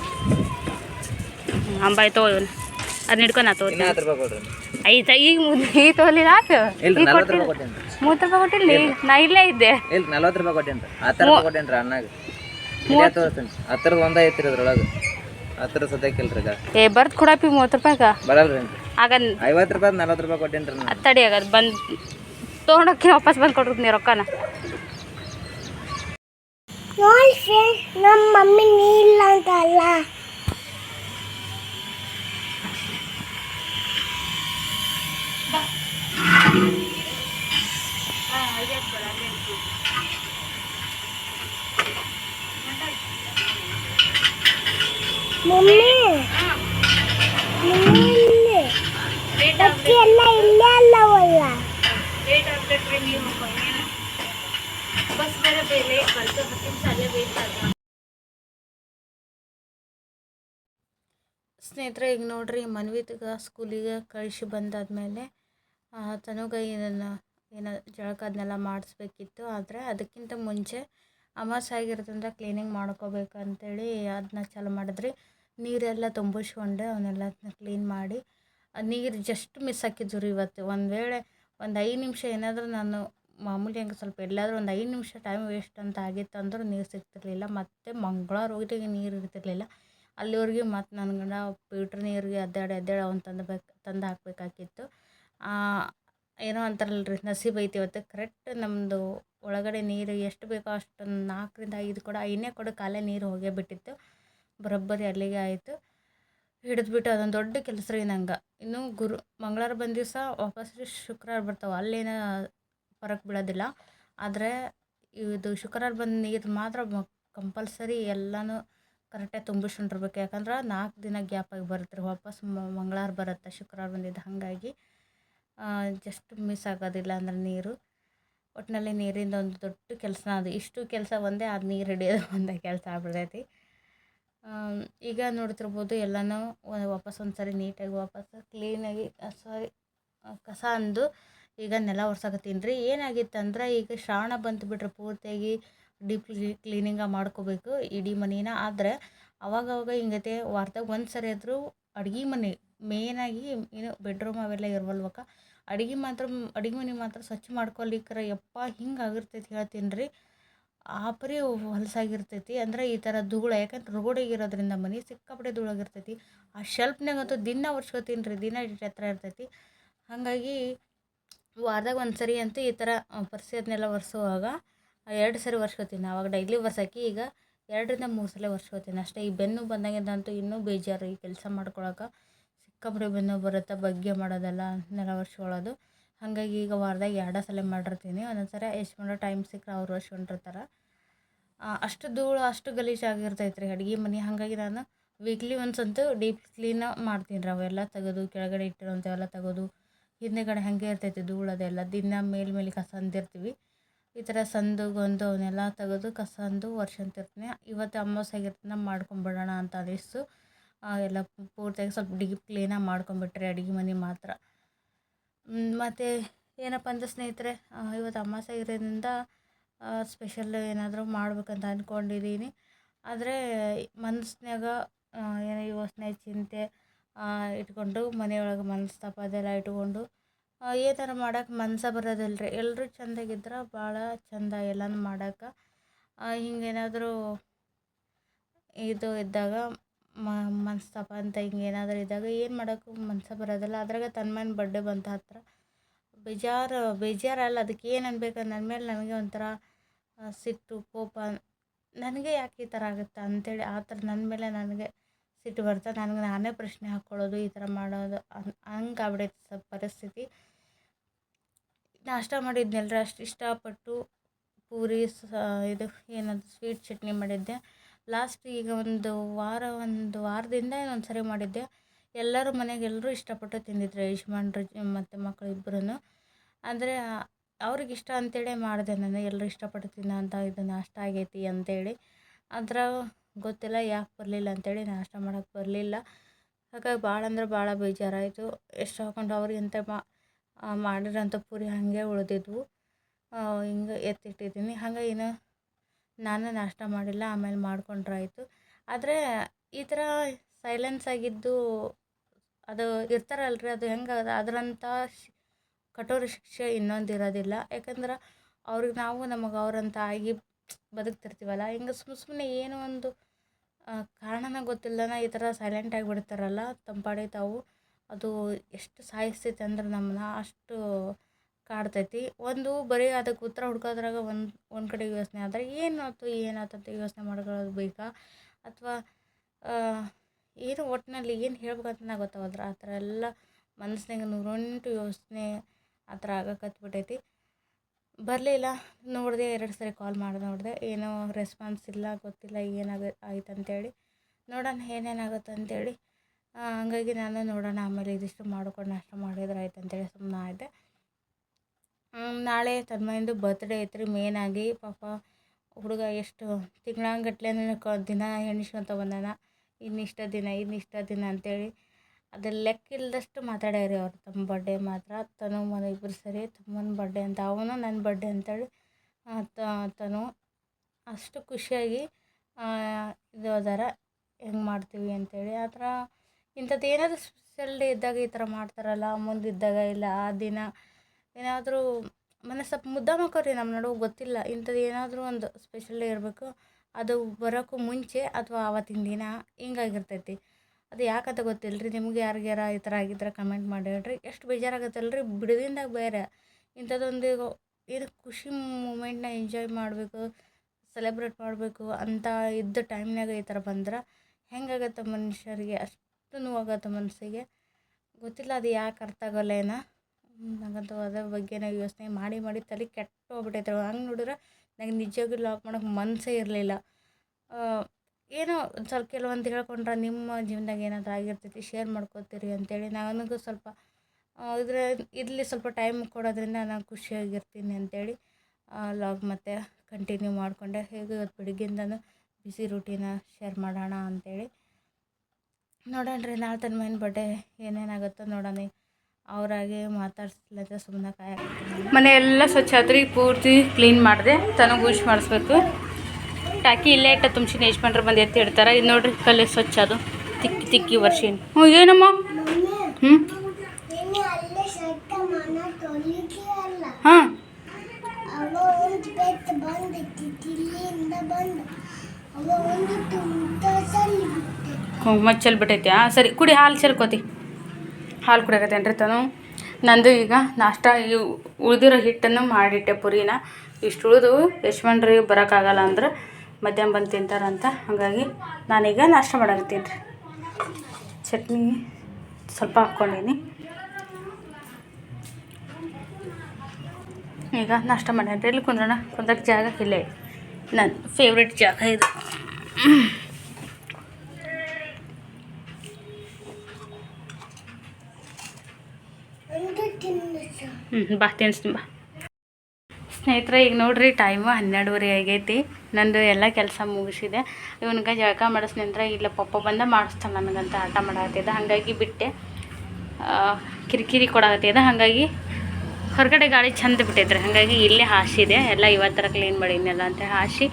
ಅಂಬಾಯ್ ತಗೋ ಇವನು ಅದನ್ನ ಹಿಡ್ಕೊ ನಾ ತೋರಿ ಕೊಡ್ರಿ. ಐತ ಈಗ ಈ ಕೊಟ್ಟೇನ್ರಿ. ಮೂವತ್ತು ರೂಪಾಯಿ ಕೊಟ್ಟಿಲ್ಲ ನಾ ಇಲ್ಲೇ ಇದ್ದೆ. ಇಲ್ರಿ ನಲ್ವತ್ತು ರೂಪಾಯಿ ಕೊಟ್ಟೇನ್ರಿ. ರೂಪಾಯಿ ಕೊಟ್ಟೇನ್ರಿ ಅಣ್ಣಾಗ. ಇಲ್ಲೇ ತೋರಿಸ್ತೇನೆ. ಹತ್ತರದ ಒಂದ ಐತ್ರಿ ಅದ್ರೊಳಗೆ ಹತ್ತರ ಸದ್ಯಕ್ಕೆ ಇಲ್ರಿ ಈಗ. ಏ ಬರ್ದು ಕೊಡಪ್ಪಿ ಮೂವತ್ತು ರೂಪಾಯಿಗ. ಬರಲ್ರಿ. ಆಗ ಐವತ್ತು ರೂಪಾಯಿ ನಲ್ವತ್ತು ರೂಪಾಯಿ ಕೊಟ್ಟೇನ್ರಿ ನಾನು. ತಡಿ ಆಗ ಬಂದು ತೊಗೊಂಡೋಗಿ ವಾಪಸ್ ಬಂದು ಕೊಟ್ಟಿರ್ತೀನಿ ರೊಕ್ಕನ. ನೋಡಿ ಫ್ರೆಂಡ್ ನಮ್ಮ ಮಮ್ಮಿ ನೀಲ್ಲ ಅಂತ ಅಲ್ಲ ಮಮ್ಮಿ ಮಮ್ಮಿ ಇಲ್ಲಿ ಅಕ್ಕಿ ಎಲ್ಲ ಇಲ್ಲೇ ಅಲ್ಲವಲ್ಲ ಸ್ನೇಹಿತರೆ, ಈಗ ನೋಡ್ರಿ, ಮನ್ವಿತ್ಗೆ ಸ್ಕೂಲಿಗೆ ಕಳಿಸಿ ಬಂದಾದ್ಮೇಲೆ ತನಗ ಏನನ್ನು ಏನೋ, ಜಳಕ ಅದನ್ನೆಲ್ಲ ಮಾಡಿಸ್ಬೇಕಿತ್ತು. ಆದರೆ ಅದಕ್ಕಿಂತ ಮುಂಚೆ ಅಮಾಸ ಆಗಿರೋದ್ರಿಂದ ಕ್ಲೀನಿಂಗ್ ಮಾಡ್ಕೋಬೇಕಂತೇಳಿ ಅದನ್ನ ಚಾಲು ಮಾಡಿದ್ರಿ. ನೀರೆಲ್ಲ ತುಂಬಿಸ್ಕೊಂಡೆ ಅವನ್ನೆಲ್ಲ ಕ್ಲೀನ್ ಮಾಡಿ ನೀರು ಜಸ್ಟ್ ಮಿಸ್ ಹಾಕಿದ್ರು ಇವತ್ತು. ಒಂದು ವೇಳೆ ಒಂದು ಐದು ನಿಮಿಷ ಏನಾದರೂ ನಾನು ಮಾಮೂಲಿ ಹಂಗೆ ಸ್ವಲ್ಪ ಎಲ್ಲಾದರೂ ಒಂದು ಐದು ನಿಮಿಷ ಟೈಮ್ ವೇಸ್ಟ್ ಅಂತ ಆಗಿತ್ತು ಅಂದ್ರೆ ನೀರು ಸಿಗ್ತಿರಲಿಲ್ಲ. ಮತ್ತು ಮಂಗಳವಾರ ಹೋಗಿದ್ದಾಗ ನೀರು ಇರ್ತಿರಲಿಲ್ಲ. ಅಲ್ಲಿವರೆಗೆ ಮತ್ತು ನನ್ನ ಗಂಡ ಫಿಲ್ಟ್ರ್ ನೀರಿಗೆ ಅದ್ದಾಡಿ ಅದ್ದಾಡಿ ಅವ್ನು ತಂದು ಬೇಕು ತಂದು ಹಾಕಬೇಕಾಗಿತ್ತು. ಏನೋ ಅಂತಾರಲ್ಲ ರೀ ನಸೀಬ್ ಐತಿ ಇವತ್ತು. ಕರೆಕ್ಟ್ ನಮ್ಮದು ಒಳಗಡೆ ನೀರು ಎಷ್ಟು ಬೇಕೋ ಅಷ್ಟು ನಾಲ್ಕರಿಂದ ಐದು ಕೂಡ ಐನೇ ಕೂಡ ಕಾಲೇ ನೀರು ಹೋಗೇ ಬಿಟ್ಟಿತ್ತು. ಬರೋಬ್ಬರಿ ಅಲ್ಲಿಗೆ ಆಯಿತು. ಹಿಡಿದ್ಬಿಟ್ಟು ಅದೊಂದು ದೊಡ್ಡ ಕೆಲಸ ರೀ ನಂಗೆ. ಇನ್ನು ಗುರು, ಮಂಗಳವಾರ ಬಂದ ದಿವಸ ವಾಪಸ್ ಶುಕ್ರವಾರ ಬರ್ತಾವೆ. ಅಲ್ಲೇನು ಫರಕ್ ಬಿಡೋದಿಲ್ಲ. ಆದರೆ ಇದು ಶುಕ್ರವಾರ ಬಂದ ನೀರು ಮಾತ್ರ ಕಂಪಲ್ಸರಿ ಎಲ್ಲನೂ ಕರೆಕ್ಟಾಗಿ ತುಂಬಿಸ್ಕೊಂಡಿರ್ಬೇಕು. ಯಾಕಂದ್ರೆ ನಾಲ್ಕು ದಿನ ಗ್ಯಾಪಾಗಿ ಬರುತ್ತೆ ರೀ ವಾಪಸ್ ಮಂಗಳವಾರ ಬರುತ್ತೆ ಶುಕ್ರವಾರ ಬಂದಿದ್ದು. ಹಾಗಾಗಿ ಜಸ್ಟ್ ಮಿಸ್ ಆಗೋದಿಲ್ಲ ಅಂದ್ರೆ ನೀರು. ಒಟ್ಟಿನಲ್ಲಿ ನೀರಿಂದ ಒಂದು ದೊಡ್ಡ ಕೆಲಸ ಅದು. ಇಷ್ಟು ಕೆಲಸ ಒಂದೇ ಅದು ನೀರು ಹಿಡಿಯೋದು (laughs) ಒಂದೇ ಕೆಲಸ ಆಗ್ಬಿಡ್ತೈತಿ. ಈಗ ನೋಡ್ತಿರ್ಬೋದು ಎಲ್ಲನೂ ವಾಪಸ್ ಒಂದು ಸರಿ ನೀಟಾಗಿ ವಾಪಸ್ ಕ್ಲೀನಾಗಿ ಸಾರಿ ಕಸ ಅಂದು ಈಗ ನೆಲ ಒರ್ಸಕತ್ತೀನಿ ರೀ ಏನಾಗಿತ್ತಂದ್ರೆ ಈಗ ಶ್ರಾವಣ ಬಂತು ಪೂರ್ತಿಯಾಗಿ ಡೀಪ್ ಕ್ಲೀನಿಂಗ ಮಾಡ್ಕೋಬೇಕು ಇಡೀ ಮನೇನ. ಆದರೆ ಅವಾಗವಾಗ ಹಿಂಗತೆ ವಾರದಾಗ ಒಂದು ಸರಿ ಆದರೂ ಅಡ್ಗೆ ಮನೆ, ಮೇಯ್ನಾಗಿ ಏನು ಬೆಡ್ರೂಮ್ ಅವೆಲ್ಲ ಇರವಲ್ವಕ್ಕ, ಅಡುಗೆ ಮಾತ್ರ, ಅಡುಗೆ ಮನೆ ಮಾತ್ರ ಸ್ವಚ್ಛ ಮಾಡ್ಕೊಲಿಕ್ರೆ ಯಪ್ಪ ಹಿಂಗೆ ಆಗಿರ್ತೈತಿ ಹೇಳ್ತೀನಿ ರೀ ಆಪರಿ ಪರಿ ಹೊಲಸಾಗಿರ್ತೈತಿ. ಅಂದ್ರೆ ಈ ಥರ ಧೂಳು, ಯಾಕಂದ್ರೆ ರೋಡಿಗೆ ಇರೋದ್ರಿಂದ ಮನೆ ಸಿಕ್ಕಾಪಟ್ಟೆ ಧೂಳಾಗಿರ್ತೈತಿ ಆ ಶೆಲ್ಫ್ನಾಗಂತೂ ದಿನ ಒರ್ಸ್ಕೊತೀನಿ ರೀ ದಿನ ಹತ್ರ ಇರ್ತೈತಿ. ಹಾಗಾಗಿ ವಾರದಾಗ ಒಂದು ಸರಿ ಅಂತೂ ಈ ಥರ ಪರ್ಸೆದನ್ನೆಲ್ಲ ಒರೆಸುವಾಗ ಎರಡು ಸರಿ ಒರ್ಸ್ಕೊತೀನಿ. ಆವಾಗ ಡೈಲಿ ಒರ್ಸಕ್ಕೆ ಈಗ ಎರಡರಿಂದ ಮೂರು ಸಲ ಒರ್ಸ್ಕೊತೀನಿ. ಅಷ್ಟೇ ಈ ಬೆನ್ನು ಬಂದಾಗಿಂದಂತೂ ಇನ್ನೂ ಬೇಜಾರು ಈ ಕೆಲಸ ಮಾಡ್ಕೊಳಕ್ಕೆ ಸಿಕ್ಕಾಪಟ್ಟೆ ಬೆನ್ನು ಬರುತ್ತೆ, ಬಗ್ಗೆ ಮಾಡೋದೆಲ್ಲ ನೆಲ ಒರ್ಸ್ಕೊಳ್ಳೋದು. ಹಾಗಾಗಿ ಈಗ ವಾರದಾಗ ಎರಡು ಸಲ ಮಾಡಿರ್ತೀನಿ. ಒಂದೊಂದು ಸರಿ ಎಷ್ಟು ಮಾಡೋ ಟೈಮ್ ಸಿಕ್ಕರೆ ಅವ್ರು ಒರ್ಸ್ಕೊಂಡಿರ್ತಾರೆ. ಅಷ್ಟು ಧೂಳು, ಅಷ್ಟು ಗಲೀಜಾಗಿರ್ತೈತೆ ರೀ ಅಡುಗೆ ಮನೆ. ಹಾಗಾಗಿ ನಾನು ವೀಕ್ಲಿ ಒನ್ಸ್ ಅಂತೂ ಡೀಪ್ ಕ್ಲೀನ್ ಮಾಡ್ತೀನಿ ರೀ ಅವೆಲ್ಲ ತೆಗೆದು, ಕೆಳಗಡೆ ಇಟ್ಟಿರೋಂಥವೆಲ್ಲ ತೆಗೆದು ಹಿಂದೆಗಡೆ ಹಾಗೆ ಇರ್ತೈತಿ, ಧೂಳು ಅದೆಲ್ಲ ದಿನ ಮೇಲೆ ಮೇಲೆ ಕಸ ಅಂದಿರ್ತೀವಿ. ಈ ಥರ ಸಂದು ಗೊಂದು ಅವನ್ನೆಲ್ಲ ತೆಗೆದು ಕಸ ಅಂದು ಒರ್ಸ್ಕೊಂತಿರ್ತೀನಿ ಇವತ್ತು ಅಮಾವಾಸ್ಯೆ ಆಗಿರ್ತದೆ ಮಾಡ್ಕೊಂಬಿಡೋಣ ಅಂತ ಅನಿಸ್ತು. ಎಲ್ಲ ಪೂರ್ತಿಯಾಗಿ ಸ್ವಲ್ಪ ಡೀಪ್ ಕ್ಲೀನಾಗಿ ಮಾಡ್ಕೊಂಬಿಟ್ರೆ ಅಡುಗೆ ಮನೆ ಮಾತ್ರ. ಮತ್ತು ಏನಪ್ಪ ಅಂದ್ರೆ ಸ್ನೇಹಿತರೆ ಇವತ್ತು ಅಮಾವಾಸ್ಯೆ ಆಗಿರೋದ್ರಿಂದ ಸ್ಪೆಷಲ್ ಏನಾದರೂ ಮಾಡ್ಬೇಕಂತ ಅಂದ್ಕೊಂಡಿದ್ದೀನಿ ಆದರೆ ಮನಸ್ಸಿನಾಗ ಏನೋ ಯೋಚನೆ, ಚಿಂತೆ ಇಟ್ಕೊಂಡು ಮನೆಯೊಳಗೆ ಮನಸ್ತಾಪ ಅದೆಲ್ಲ ಇಟ್ಕೊಂಡು ಏನಾರ ಮಾಡಕ್ಕೆ ಮನ್ಸೇ ಬರೋದಿಲ್ಲ ರೀ ಎಲ್ಲರೂ ಚಂದಾಗಿದ್ರೆ ಭಾಳ ಚೆಂದ ಎಲ್ಲನೂ ಮಾಡಕ್ಕೆ. ಹಿಂಗೇನಾದರೂ ಇದು ಇದ್ದಾಗ ಮನಸ್ತಾಪ ಅಂತ ಹಿಂಗೇನಾದರೂ ಇದ್ದಾಗ ಏನು ಮಾಡೋಕ್ಕೂ ಮನ್ಸೇ ಬರೋದಿಲ್ಲ. ಅದ್ರಾಗ ತನ್ಮಯನ ಬಡ್ಡೆ ಬಂತ ಹತ್ರ. ಬೇಜಾರು ಬೇಜಾರಲ್ಲ ಅದಕ್ಕೆ ಏನು ಅನ್ಬೇಕು ನನ್ನ ಮೇಲೆ ನನಗೆ ಒಂಥರ ಸಿಟ್ಟು, ಕೋಪ, ನನಗೆ ಯಾಕೆ ಈ ಥರ ಆಗುತ್ತೆ ಅಂಥೇಳಿ ಆ ಥರ ನನ್ನ ಮೇಲೆ ನನಗೆ ಸಿಟ್ಟು ಬರ್ತದೆ. ನನಗೆ ನಾನೇ ಪ್ರಶ್ನೆ ಹಾಕ್ಕೊಳ್ಳೋದು ಈ ಥರ ಮಾಡೋದು ಹಂಗೆ ಆಗ್ಬಿಡೈತೆ ಸ್ವಲ್ಪ ಪರಿಸ್ಥಿತಿ. ನಾಷ್ಟ ಮಾಡಿದ್ನಲ್ರಿ ಅಷ್ಟು ಇಷ್ಟಪಟ್ಟು ಪೂರಿ ಇದು ಏನದು ಸ್ವೀಟ್ ಚಟ್ನಿ ಮಾಡಿದ್ದೆ. ಲಾಸ್ಟ್ ಈಗ ಒಂದು ವಾರ, ಒಂದು ವಾರದಿಂದ ಇನ್ನೊಂದು ಸರಿ ಮಾಡಿದ್ದೆ. ಎಲ್ಲರೂ ಮನೆಗೆ ಎಲ್ಲರೂ ಇಷ್ಟಪಟ್ಟು ತಿಂದಿದ್ರು, ಯಜಮಾನ್ರು ಮತ್ತು ಮಕ್ಕಳು ಇಬ್ಬರೂ ಅಂದರೆ ಅವ್ರಿಗೆ ಇಷ್ಟ ಅಂತೇಳಿ ಮಾಡಿದೆ ನಾನು. ಎಲ್ಲರೂ ಇಷ್ಟಪಟ್ಟು ತಿನ್ನೋ ಅಂತ ಇದು ನಾಷ್ಟ ಆಗೈತಿ ಅಂತೇಳಿ. ಅದ್ರಾಗ ಗೊತ್ತಿಲ್ಲ, ಯಾಕೆ ಬರಲಿಲ್ಲ ಅಂತೇಳಿ ನಾಷ್ಟ ಮಾಡೋಕ್ಕೆ ಬರಲಿಲ್ಲ. ಹಾಗಾಗಿ ಭಾಳ ಅಂದ್ರೆ ಭಾಳ ಬೇಜಾರಾಯಿತು. ಎಷ್ಟು ಹಾಕೊಂಡು ಅವ್ರಿಗೆ ಅಂತ ಮಾ ಮಾಡಿರೋಂಥ ಪೂರಿ ಹಾಗೆ ಉಳಿದಿದ್ವು. ಹಿಂಗೆ ಎತ್ತಿಟ್ಟಿದ್ದೀನಿ. ಹಾಗೆ ಇನ್ನು ನಾನು ನಾಷ್ಟ ಮಾಡಿಲ್ಲ, ಆಮೇಲೆ ಮಾಡ್ಕೊಂಡ್ರಾಯಿತು. ಆದರೆ ಈ ಥರ ಸೈಲೆನ್ಸ್ ಆಗಿದ್ದು ಅದು ಇರ್ತಾರಲ್ರಿ, ಅದು ಹೆಂಗೆ ಅದು? ಅದರಂಥ ಶಿ, ಕಠೋರ ಶಿಕ್ಷೆ ಇನ್ನೊಂದು ಇರೋದಿಲ್ಲ. ಯಾಕಂದ್ರೆ ಅವ್ರಿಗೆ ನಾವು ನಮಗೆ ಅವ್ರಂತ ಆಗಿ ಬದುಕ್ತಿರ್ತೀವಲ್ಲ, ಹಿಂಗೆ ಸುಮ್ಮ ಸುಮ್ಮನೆ ಏನೋ ಒಂದು ಕಾರಣನ ಗೊತ್ತಿಲ್ಲದೇ ಈ ಥರ ಸೈಲೆಂಟ್ ಆಗಿಬಿಡ್ತಾರಲ್ಲ ತಂಪಾಡಿ ತಾವು ಅದು ಎಷ್ಟು ಸಾಯಿಸ್ತೈತೆ ಅಂದ್ರೆ ನಮ್ಮನ್ನ ಅಷ್ಟು ಕಾಡ್ತೈತಿ. ಒಂದು ಬರೀ ಅದಕ್ಕೆ ಉತ್ತರ ಹುಡ್ಕೋದ್ರಾಗ ಒಂದು ಒಂದು ಕಡೆ ಯೋಚನೆ ಆದರೆ ಏನಾಯ್ತು ಏನಾಯ್ತು ಅಂತ ಯೋಚನೆ ಮಾಡ್ಕೊಳ್ಳೋದು ಬೇಕಾ ಅಥವಾ ಏನು ಒಟ್ಟಿನಲ್ಲಿ ಏನು ಹೇಳ್ಬೇಕಂತ ಗೊತ್ತಾಗೋದ್ರ ಆ ಥರ ಎಲ್ಲ ಮನಸ್ಸಿನಾಗ ನೂರೆಂಟು ಯೋಚನೆ ಆ ಥರ ಆಗಕತ್ಬಿಟ್ಟೈತಿ ಬರಲಿಲ್ಲ ನೋಡಿದೆ ಎರಡು ಸರಿ ಕಾಲ್ ಮಾಡಿ, ನೋಡಿದೆ ಏನೋ ರೆಸ್ಪಾನ್ಸ್ ಇಲ್ಲ, ಗೊತ್ತಿಲ್ಲ ಏನಾಗ ಆಯ್ತು ಅಂತೇಳಿ. ನೋಡೋಣ ಏನೇನಾಗುತ್ತೆ ಅಂತೇಳಿ. ಹಂಗಾಗಿ ನಾನು ನೋಡೋಣ, ಆಮೇಲೆ ಇದಿಷ್ಟು ಮಾಡ್ಕೊಂಡು ನಾಷ್ಟ ಮಾಡಿದ್ರೆ ಆಯ್ತು ಅಂತೇಳಿ ಸುಮ್ಮನೆ ಆಯಿತೆ ನಾಳೆ ತನ್ಮಯಂದು ಬರ್ತ್ಡೇ ಐತ್ರಿ ಆಗಿ ಪಾಪ ಹುಡುಗ ಎಷ್ಟು ತಿಂಗಳಂಗಟ್ಲೆ ದಿನ ಎಣಿಸ್ಕೊಂತ ಬಂದಾನ. ಇನ್ನಿಷ್ಟ ದಿನ ಇನ್ನಿಷ್ಟ ದಿನ ಅಂತೇಳಿ ಅದು ಲೆಕ್ಕ ಇಲ್ದಷ್ಟು ರೀ ಅವ್ರು. ತಮ್ಮ ಬರ್ಡೇ ಮಾತ್ರ, ತನು ಮನೆ ಇಬ್ಬರು ಸರಿ ತಮ್ಮನ ಬರ್ಡೇ ಅಂತ, ಅವನು ನನ್ನ ಬರ್ಡೇ ಅಂತೇಳಿ ತನು ಅಷ್ಟು ಖುಷಿಯಾಗಿ ಇದು ಅದಾರ, ಹೆಂಗೆ ಮಾಡ್ತೀವಿ ಅಂತೇಳಿ. ಆ ಥರ ಇಂಥದ್ದು ಏನಾದರೂ ಸ್ಪೆಷಲ್ ಡೇ ಇದ್ದಾಗ ಈ ಥರ ಮಾಡ್ತಾರಲ್ಲ ಮುಂದಿದ್ದಾಗ ಇಲ್ಲ, ಆ ದಿನ ಏನಾದರೂ ಮನೆ ಸ್ವಲ್ಪ ಮುದ್ದ ಮಾಕೋರಿ ನಮ್ಮ ನಡುವೆ ಗೊತ್ತಿಲ್ಲ. ಇಂಥದ್ದು ಏನಾದರೂ ಒಂದು ಸ್ಪೆಷಲ್ ಡೇ ಇರಬೇಕು, ಅದು ಬರೋಕ್ಕೂ ಮುಂಚೆ ಅಥವಾ ಆವತ್ತಿನ ದಿನ ಹಿಂಗಾಗಿರ್ತೈತಿ ಅದು ಯಾಕಂತ ಗೊತ್ತಿಲ್ಲ ರೀ ನಿಮ್ಗೆ ಯಾರಿಗ್ಯಾರ ಈ ಥರ ಆಗಿದ್ರೆ ಕಮೆಂಟ್ ಮಾಡಿ ಹೇಳ್ರಿ. ಎಷ್ಟು ಬೇಜಾರಾಗತ್ತಲ್ಲ ರೀ ಬಿಡುವಿಂದಾಗ ಬೇರೆ. ಇಂಥದ್ದೊಂದು ಇದು ಖುಷಿ ಮೂಮೆಂಟ್ನ ಎಂಜಾಯ್ ಮಾಡಬೇಕು ಸೆಲೆಬ್ರೇಟ್ ಮಾಡಬೇಕು ಅಂತ ಇದ್ದ ಟೈಮ್ನಾಗ ಈ ಥರ ಬಂದ್ರೆ ಹೆಂಗಾಗತ್ತೆ ಮನುಷ್ಯರಿಗೆ? ಅಷ್ಟು ನೋವಾಗತ್ತೆ ಮನಸ್ಸಿಗೆ. ಗೊತ್ತಿಲ್ಲ ಅದು ಯಾಕೆ ಅರ್ಥ ಆಗೋಲ್ಲ ಏನೋ. ನನಗಂತೂ ಅದ್ರ ಬಗ್ಗೆನೇ ಯೋಚನೆ ಮಾಡಿ ಮಾಡಿ ತಲೆ ಕೆಟ್ಟು ಹೋಗ್ಬಿಟ್ಟೈತೆ ಹಂಗೆ ನೋಡಿದ್ರೆ ನನಗೆ ನಿಜವಾಗ್ಲೂ ಲಾಕ್ ಮಾಡೋಕ್ಕೆ ಮನಸ್ಸೇ ಇರಲಿಲ್ಲ. ಏನೋ ಒಂದು ಸ್ವಲ್ಪ ಕೆಲವೊಂದು ಹೇಳ್ಕೊಂಡ್ರೆ ನಿಮ್ಮ ಜೀವನದಾಗ ಏನಾದರೂ ಆಗಿರ್ತೈತಿ ಶೇರ್ ಮಾಡ್ಕೋತೀರಿ ಅಂತೇಳಿ ನನಗೂ ಸ್ವಲ್ಪ ಇದ್ರ ಇಲ್ಲಿ ಸ್ವಲ್ಪ ಟೈಮ್ ಕೊಡೋದ್ರಿಂದ ನಾನು ಖುಷಿಯಾಗಿರ್ತೀನಿ ಅಂತೇಳಿ ಲಾಗ್ ಮತ್ತೆ ಕಂಟಿನ್ಯೂ ಮಾಡಿಕೊಂಡೆ. ಹೇಗೆ ಇವತ್ತು ಬೆಳಿಗ್ಗೆಯಿಂದನೂ ಬಿಸಿ ರೂಟೀನ ಶೇರ್ ಮಾಡೋಣ ಅಂತೇಳಿ. ನೋಡೋಣ ರೀ ನಾಳೆ ತನ್ನ ಮೈನ್ ಬಡ್ಡೆ ಏನೇನಾಗುತ್ತೋ ನೋಡೋಣ. ಅವರಾಗೆ ಮಾತಾಡ್ಸ್ಲತ್ತ ಸುಮ್ಮನೆ ಕಾಯ ಮನೆ ಎಲ್ಲ ಸ್ವಚ್ಛ ಆತ್ರಿ ಪೂರ್ತಿ ಕ್ಲೀನ್ ಮಾಡಿದೆ, ತನಗೆ ಯೂಸ್ ಮಾಡಿಸ್ಬೇಕು. ಟಾಕಿ ಇಲ್ಲೇ ಇಟ್ಟ ತುಂಬಿಸಿನ ಯಜಮಾನ್ರು ಬಂದು ಎತ್ತಿ ಇಡ್ತಾರೆ. ಇದು ನೋಡ್ರಿ ಕಲ್ಲು ಸ್ವಚ್ಛ ಅದು. ತಿಕ್ಕಿ ತಿಕ್ಕಿ ವರ್ಷಿನ ಹ್ಞೂ ಏನಮ್ಮ? ಹ್ಞೂ ಹಾಂ ಹ್ಞೂ ಬಿಟ್ಟೈತೆ. ಹಾಂ ಸರಿ, ಕುಡಿ, ಹಾಲು ಚೆಲ್ಕೋತಿ ಹಾಲು ಕುಡಿಯಕತ್ತೇನ್ರಿ ತಾನು? ನಂದು ಈಗ ನಾಷ್ಟ ಉಳಿದಿರೋ ಹಿಟ್ಟನ್ನು ಮಾಡಿಟ್ಟೆ ಪುರಿನ. ಇಷ್ಟು ಉಳಿದು ಯಶ್ವಂಡ್ರಿಗೆ ಬರೋಕ್ಕಾಗಲ್ಲ ಅಂದ್ರೆ ಮಧ್ಯಾಹ್ನ ಬಂದು ತಿಂತಾರಂತ. ಹಾಗಾಗಿ ನಾನೀಗ ನಾಷ್ಟ ಮಾಡಕತ್ತೀನಿ ರೀ. ಚಟ್ನಿ ಸ್ವಲ್ಪ ಹಾಕ್ಕೊಂಡೀನಿ. ಈಗ ನಾಷ್ಟ ಮಾಡ್ಯಾನ್ರಿ ಇಲ್ಲಿ ಕುಂದ್ರಣ. ಕುಂದಕ್ಕೆ ಜಾಗ ಇಲ್ಲೇ. ನನ್ನ ಫೇವ್ರೆಟ್ ಜಾಗ ಇದು. ಹ್ಞೂ ಬಾ ತಿನ್ಸ್ತೀನಿ ಬಾ. ಸ್ನೇಹಿತರೆ, ಈಗ ನೋಡ್ರಿ ಟೈಮು ಹನ್ನೆರಡುವರೆ ಆಗೈತಿ. ನಂದು ಎಲ್ಲ ಕೆಲಸ ಮುಗಿಸಿದೆ. ಇವನಿಗೆ ಜಳಕ ಮಾಡಿಸ್ನಂದ್ರೆ ಇಲ್ಲ ಪಪ್ಪ ಬಂದ ಮಾಡಿಸ್ತಾನೆ ನನಗಂತ ಆಟ ಮಾಡಾಕತ್ತಿದ್ದ. ಹಾಗಾಗಿ ಬಿಟ್ಟೆ. ಕಿರಿಕಿರಿ ಕೊಡಾಕತ್ತಿದ್ದ. ಹಾಗಾಗಿ ಹೊರಗಡೆ ಗಾಳಿ ಚಂದ ಬಿಟ್ಟೈತ್ರಿ. ಹಾಗಾಗಿ ಇಲ್ಲೇ ಹಾಸಿದೆ ಎಲ್ಲ ಇವತ್ತರ ಕ್ಲೀನ್ ಮಾಡಿನಲ್ಲ ಅಂತ ಹಾಸಿ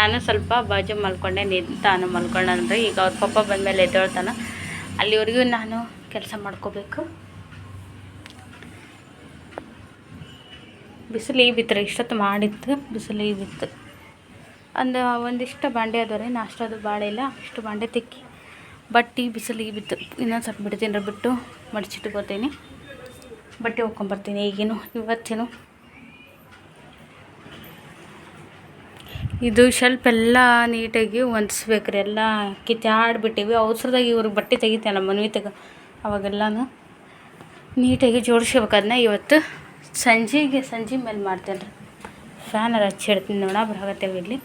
ನಾನು ಸ್ವಲ್ಪ ಬಾಜು ಮಲ್ಕೊಂಡೆ, ನಿಂತಾನು ಮಲ್ಕೊಂಡಂದ್ರೆ ಈಗ ಅವ್ರ ಪಪ್ಪ ಬಂದಮೇಲೆ ಎದ್ದೇಳ್ತಾನೆ. ಅಲ್ಲಿವರೆಗೂ ನಾನು ಕೆಲಸ ಮಾಡ್ಕೋಬೇಕು. ಬಿಸಿಲು ಈ ಬಿತ್ತರೆ ಇಷ್ಟೊತ್ತು ಮಾಡಿತ್ತು ಬಿಸಿಲು ಬಿತ್ತು. ಒಂದು ಒಂದಿಷ್ಟು ಬಾಂಡೆ ಅದಾವ ರೀ ನಾಷ್ಟದು ಭಾಳ ಇಲ್ಲ, ಇಷ್ಟು ಬಾಂಡೆ ತಿಕ್ಕಿ ಬಟ್ಟೆ ಬಿಸಿಲು ಬಿತ್ತು. ಇನ್ನೊಂದು ಸ್ವಲ್ಪ ಬಿಡ್ತೀನಿ ರೀ ಬಿಟ್ಟು ಮಡಚಿಟ್ಕೋತೀನಿ. ಬಟ್ಟೆ ಹೋಗ್ಕೊಂಬರ್ತೀನಿ ಈಗೇನು, ಇವತ್ತೇನು. ಇದು ಸ್ವಲ್ಪ ಎಲ್ಲ ನೀಟಾಗಿ ಹೊಂದಿಸ್ಬೇಕು ರೀ, ಎಲ್ಲ ಕಿತ್ತಾಡ್ಬಿಟ್ಟಿವಿ ಅವಸರದಾಗ ಇವ್ರಿಗೆ ಬಟ್ಟೆ ತೆಗಿತೇನೆ ಮನ್ವಿ ತೆಗ ಅವಾಗೆಲ್ಲನೂ. ನೀಟಾಗಿ ಜೋಡಿಸ್ಬೇಕು ಅದನ್ನ ಇವತ್ತು. ಸಂಜೆಗೆ ಸಂಜೆ ಮೇಲೆ ಮಾಡ್ತೇನೆ ರೀ. ಫ್ಯಾನ್ ಹಚ್ಚಿಡ್ತೀನಿ ನೋಡ ಬರಾಕತ್ತೇವೆ ಇಲ್ಲಿ